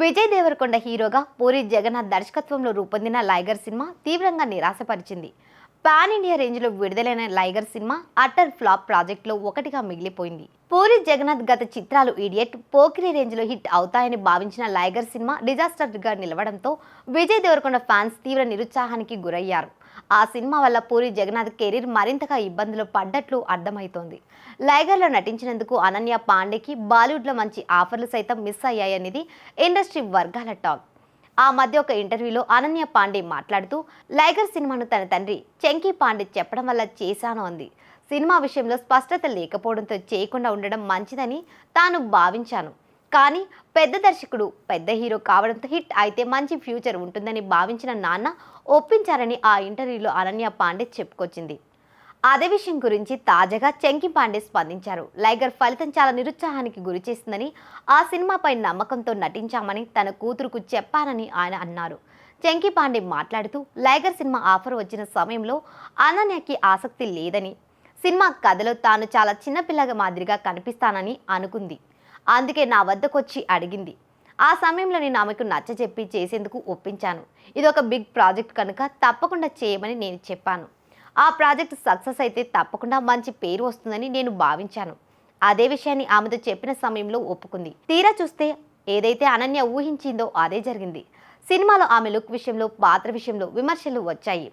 విజయ్ దేవరకొండ హీరోగా పూరి జగన్నాథ్ దర్శకత్వంలో రూపొందిన లైగర్ సినిమా తీవ్రంగా నిరాశపరిచింది. పాన్ ఇండియా రేంజ్లో విడుదలైన లైగర్ సినిమా అట్టర్ ఫ్లాప్ ప్రాజెక్టులో ఒకటిగా మిగిలిపోయింది. పూరి జగన్నాథ్ గత చిత్రాలు ఇడియట్ పోకిరి రేంజ్లో హిట్ అవుతాయని భావించిన లైగర్ సినిమా డిజాస్టర్గా నిలవడంతో విజయ్ దేవరకొండ ఫ్యాన్స్ తీవ్ర నిరుత్సాహానికి గురయ్యారు. ఆ సినిమా వల్ల పూరి జగన్నాథ్ కెరీర్ మరింతగా ఇబ్బందులు పడ్డట్లు అర్థమవుతోంది లైగర్లో నటించినందుకు అనన్య పాండేకి బాలీవుడ్లో మంచి ఆఫర్లు సైతం మిస్ అయ్యాయనేది ఇండస్ట్రీ వర్గాల టాక్. ఆ మధ్య ఒక ఇంటర్వ్యూలో అనన్య పాండే మాట్లాడుతూ లైగర్ సినిమాను తన తండ్రి చెంకీ పాండే చెప్పడం వల్ల చేశాను అంది. సినిమా విషయంలో స్పష్టత లేకపోవడంతో చేయకుండా ఉండడం మంచిదని తాను భావించాను. కానీ పెద్ద దర్శకుడు పెద్ద హీరో కావడంతో హిట్ అయితే మంచి ఫ్యూచర్ ఉంటుందని భావించిన నాన్న ఒప్పించారని ఆ ఇంటర్వ్యూలో అనన్య పాండే చెప్పుకొచ్చింది. అదే విషయం గురించి తాజాగా చెంకి పాండే స్పందించారు. లైగర్ ఫలితం చాలా నిరుత్సాహానికి గురి చేసిందని ఆ సినిమాపై నమ్మకంతో నటించామని తన కూతురుకు చెప్పానని ఆయన అన్నారు. చెంకి పాండే మాట్లాడుతూ లైగర్ సినిమా ఆఫర్ వచ్చిన సమయంలో అనన్యకి ఆసక్తి లేదని సినిమా కథలో తాను చాలా చిన్నపిల్లగా మాదిరిగా కనిపిస్తానని అనుకుంది. అందుకే నా వద్దకొచ్చి అడిగింది. ఆ సమయంలో నేను ఆమెకు నచ్చజెప్పి చేసేందుకు ఒప్పించాను. ఇది ఒక బిగ్ ప్రాజెక్ట్ కనుక తప్పకుండా చేయమని నేను చెప్పాను. ఆ ప్రాజెక్ట్ సక్సెస్ అయితే తప్పకుండా మంచి పేరు వస్తుందని నేను భావించాను. అదే విషయాన్ని ఆమెతో చెప్పిన సమయంలో ఒప్పుకుంది. తీరా చూస్తే ఏదైతే అనన్య ఊహించిందో అదే జరిగింది. సినిమాలో ఆమె లుక్ విషయంలో పాత్ర విషయంలో విమర్శలు వచ్చాయి.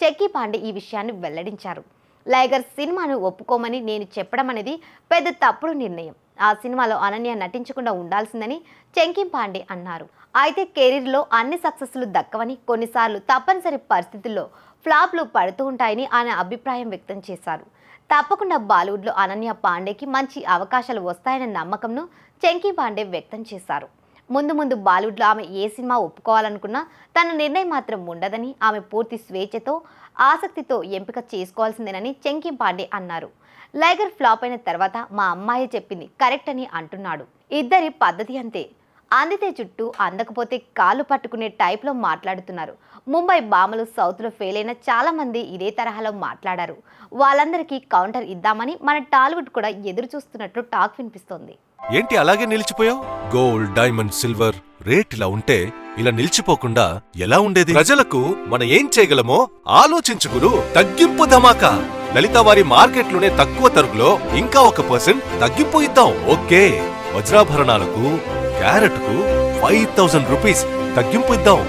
చెక్కీ పాండే ఈ విషయాన్ని వెల్లడించారు. లైగర్ సినిమాను ఒప్పుకోమని నేను చెప్పడం అనేది పెద్ద తప్పుడు నిర్ణయం. ఆ సినిమాలో అనన్య నటించకుండా ఉండాల్సిందని చెంకిం పాండే అన్నారు. అయితే కెరీర్లో అన్ని సక్సెస్లు దక్కవని కొన్నిసార్లు తప్పనిసరి పరిస్థితుల్లో ఫ్లాప్లు పడుతూ ఉంటాయని ఆయన అభిప్రాయం వ్యక్తం చేశారు. తప్పకుండా బాలీవుడ్లో అనన్య పాండేకి మంచి అవకాశాలు వస్తాయనే నమ్మకంను చెంకీ పాండే వ్యక్తం చేశారు. ముందు ముందు బాలీవుడ్లో ఆమె ఏ సినిమా ఒప్పుకోవాలనుకున్నా తన నిర్ణయం మాత్రం ఉండదని ఆమె పూర్తి స్వేచ్ఛతో ఆసక్తితో ఎంపిక చేసుకోవాల్సిందేనని చెంకి పాండే అన్నారు. లైగర్ ఫ్లాప్ అయిన తర్వాత మా అమ్మాయి చెప్పింది కరెక్ట్ అని అంటున్నాడు. ఇద్దరి పద్ధతి అంతే. అందితే చుట్టూ అందకపోతే కాళ్ళు పట్టుకునే టైప్లో మాట్లాడుతున్నారు. ముంబై బామలు సౌత్లో ఫెయిల్ అయిన చాలామంది ఇదే తరహాలో మాట్లాడారు. వాళ్ళందరికీ కౌంటర్ ఇద్దామని మన టాలీవుడ్ కూడా ఎదురు చూస్తున్నట్లు టాక్ వినిపిస్తోంది. ఏంటి అలాగే నిలిచిపోయావు? గోల్డ్ డైమండ్ సిల్వర్ రేట్ ఇలా ఉంటే ఇలా నిలిచిపోకుండా ఎలా ఉండేది? ప్రజలకు మనం ఏం చేయగలమో ఆలోచించుకురు తగ్గింపు ధమాకా. లలిత వారి మార్కెట్లోనే తక్కువ తరుగులో ఇంకా ఒక పర్సెంట్ తగ్గింపు ఇద్దాం. ఓకే. వజ్రాభరణాలకు క్యారెట్కు ఫైవ్ థౌసండ్ రూపీస్ తగ్గింపు ఇద్దాం.